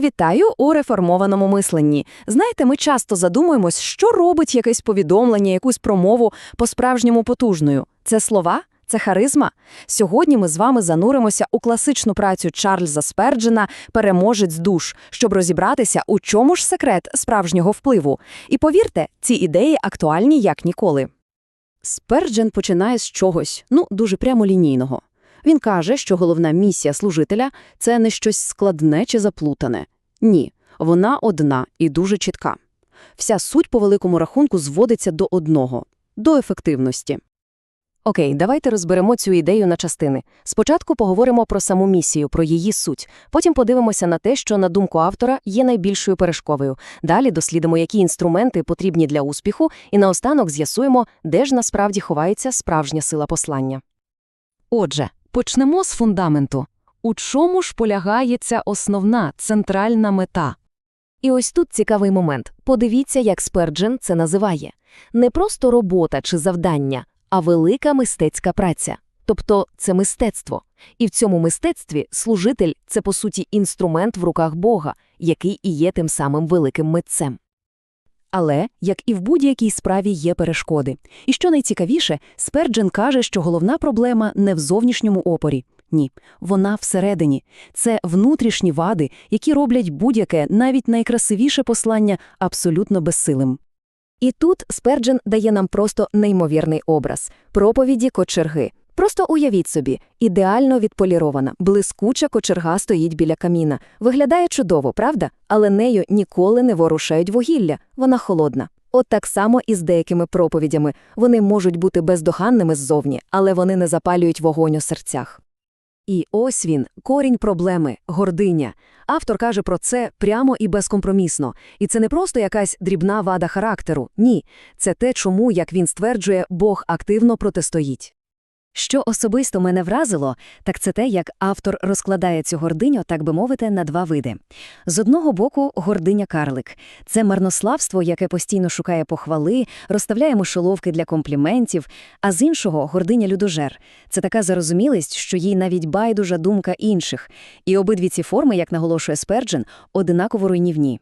Вітаю у реформованому мисленні. Знаєте, ми часто задумуємось, що робить якесь повідомлення, якусь промову по-справжньому потужною. Це слова? Це харизма? Сьогодні ми з вами зануримося у класичну працю Чарльза Сперджена «Переможець душ», щоб розібратися, у чому ж секрет справжнього впливу. І повірте, ці ідеї актуальні як ніколи. Сперджен починає з чогось, ну, дуже прямолінійного. Він каже, що головна місія служителя – це не щось складне чи заплутане. Ні, вона одна і дуже чітка. Вся суть по великому рахунку зводиться до одного – до ефективності. Окей, давайте розберемо цю ідею на частини. Спочатку поговоримо про саму місію, про її суть. Потім подивимося на те, що, на думку автора, є найбільшою перешкодою. Далі дослідимо, які інструменти потрібні для успіху, і наостанок з'ясуємо, де ж насправді ховається справжня сила послання. Отже, почнемо з фундаменту. У чому ж полягає ця основна, центральна мета? І ось тут цікавий момент. Подивіться, як Сперджен це називає. Не просто робота чи завдання, а велика мистецька праця. Тобто це мистецтво. І в цьому мистецтві служитель – це, по суті, інструмент в руках Бога, який і є тим самим великим митцем. Але, як і в будь-якій справі, є перешкоди. І що найцікавіше, Сперджен каже, що головна проблема не в зовнішньому опорі. Ні, вона всередині. Це внутрішні вади, які роблять будь-яке, навіть найкрасивіше послання абсолютно безсилим. І тут Сперджен дає нам просто неймовірний образ – проповіді кочерги. Просто уявіть собі, ідеально відполірована, блискуча кочерга стоїть біля каміна. Виглядає чудово, правда? Але нею ніколи не ворушають вугілля, вона холодна. От так само і з деякими проповідями. Вони можуть бути бездоганними ззовні, але вони не запалюють вогонь у серцях. І ось він, корінь проблеми, гординя. Автор каже про це прямо і безкомпромісно. І це не просто якась дрібна вада характеру. Ні, це те, чому, як він стверджує, Бог активно протистоїть. Що особисто мене вразило, так це те, як автор розкладає цю гординю, так би мовити, на два види. З одного боку, гординя-карлик – це марнославство, яке постійно шукає похвали, розставляє мишоловки для компліментів, а з іншого – гординя-людожер – це така зарозумілість, що їй навіть байдужа думка інших. І обидві ці форми, як наголошує Сперджен, одинаково руйнівні.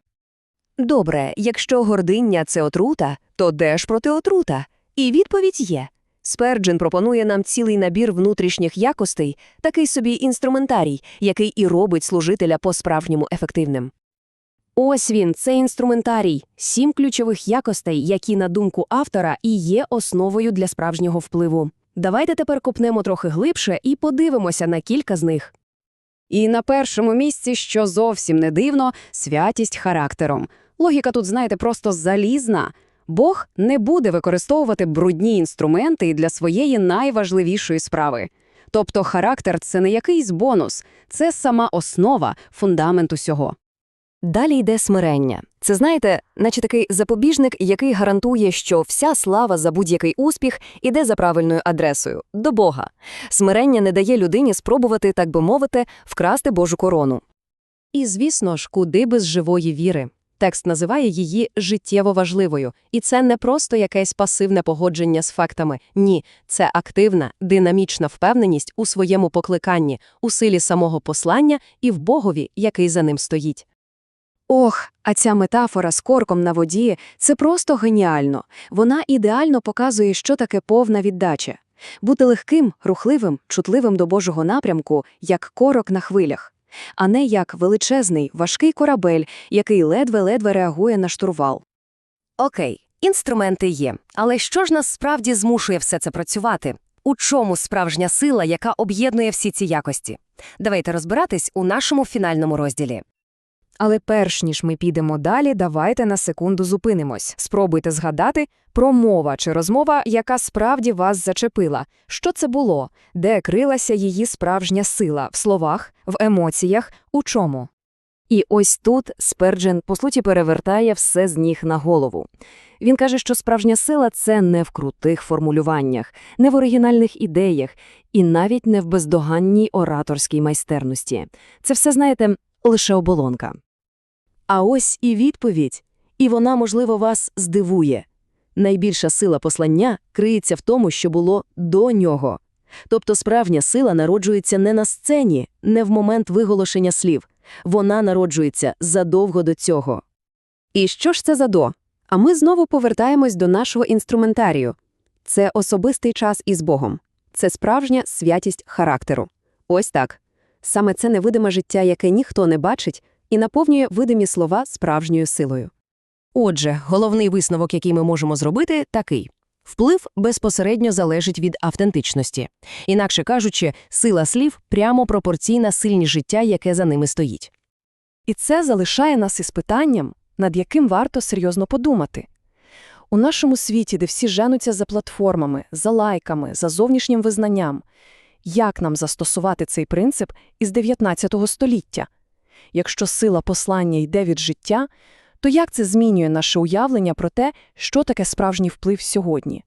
Добре, якщо гординня – це отрута, то де ж проти отрута? І відповідь є. Сперджен пропонує нам цілий набір внутрішніх якостей, такий собі інструментарій, який і робить служителя по-справжньому ефективним. Ось він, цей інструментарій, сім ключових якостей, які, на думку автора, і є основою для справжнього впливу. Давайте тепер копнемо трохи глибше і подивимося на кілька з них. І на першому місці, що зовсім не дивно, святість характером. Логіка тут, знаєте, просто залізна. Бог не буде використовувати брудні інструменти для своєї найважливішої справи. Тобто характер це не якийсь бонус, це сама основа, фундамент усього. Далі йде смирення. Це, знаєте, наче такий запобіжник, який гарантує, що вся слава за будь-який успіх іде за правильною адресою до Бога. Смирення не дає людині спробувати, так би мовити, вкрасти Божу корону. І, звісно ж, куди без живої віри. Текст називає її життєво важливою, і це не просто якесь пасивне погодження з фактами. Ні, це активна, динамічна впевненість у своєму покликанні, у силі самого послання і в Богові, який за ним стоїть. Ох, а ця метафора з корком на воді це просто геніально. Вона ідеально показує, що таке повна віддача. Бути легким, рухливим, чутливим до Божого напрямку, як корок на хвилях а не як величезний, важкий корабель, який ледве-ледве реагує на штурвал. Окей, інструменти є. Але що ж нас справді змушує все це працювати? У чому справжня сила, яка об'єднує всі ці якості? Давайте розбиратись у нашому фінальному розділі. Але перш ніж ми підемо далі, давайте на секунду зупинимось. Спробуйте згадати промова чи розмова, яка справді вас зачепила. Що це було? Де крилася її справжня сила в словах, в емоціях, у чому? І ось тут Сперджен, по суті, перевертає все з ніг на голову. Він каже, що справжня сила це не в крутих формулюваннях, не в оригінальних ідеях і навіть не в бездоганній ораторській майстерності. Це все, знаєте, лише оболонка. А ось і відповідь, і вона, можливо, вас здивує. Найбільша сила послання криється в тому, що було до нього. Тобто справжня сила народжується не на сцені, не в момент виголошення слів. Вона народжується задовго до цього. І що ж це за до? А ми знову повертаємось до нашого інструментарію. Це особистий час із Богом. Це справжня святість характеру. Ось так. Саме це невидиме життя, яке ніхто не бачить, і наповнює видимі слова справжньою силою. Отже, головний висновок, який ми можемо зробити, такий. Вплив безпосередньо залежить від автентичності. Інакше кажучи, сила слів прямо пропорційна сильні життя, яке за ними стоїть. І це залишає нас із питанням, над яким варто серйозно подумати. У нашому світі, де всі женуться за платформами, за лайками, за зовнішнім визнанням, як нам застосувати цей принцип із 19 століття? Якщо сила послання йде від життя, то як це змінює наше уявлення про те, що таке справжній вплив сьогодні?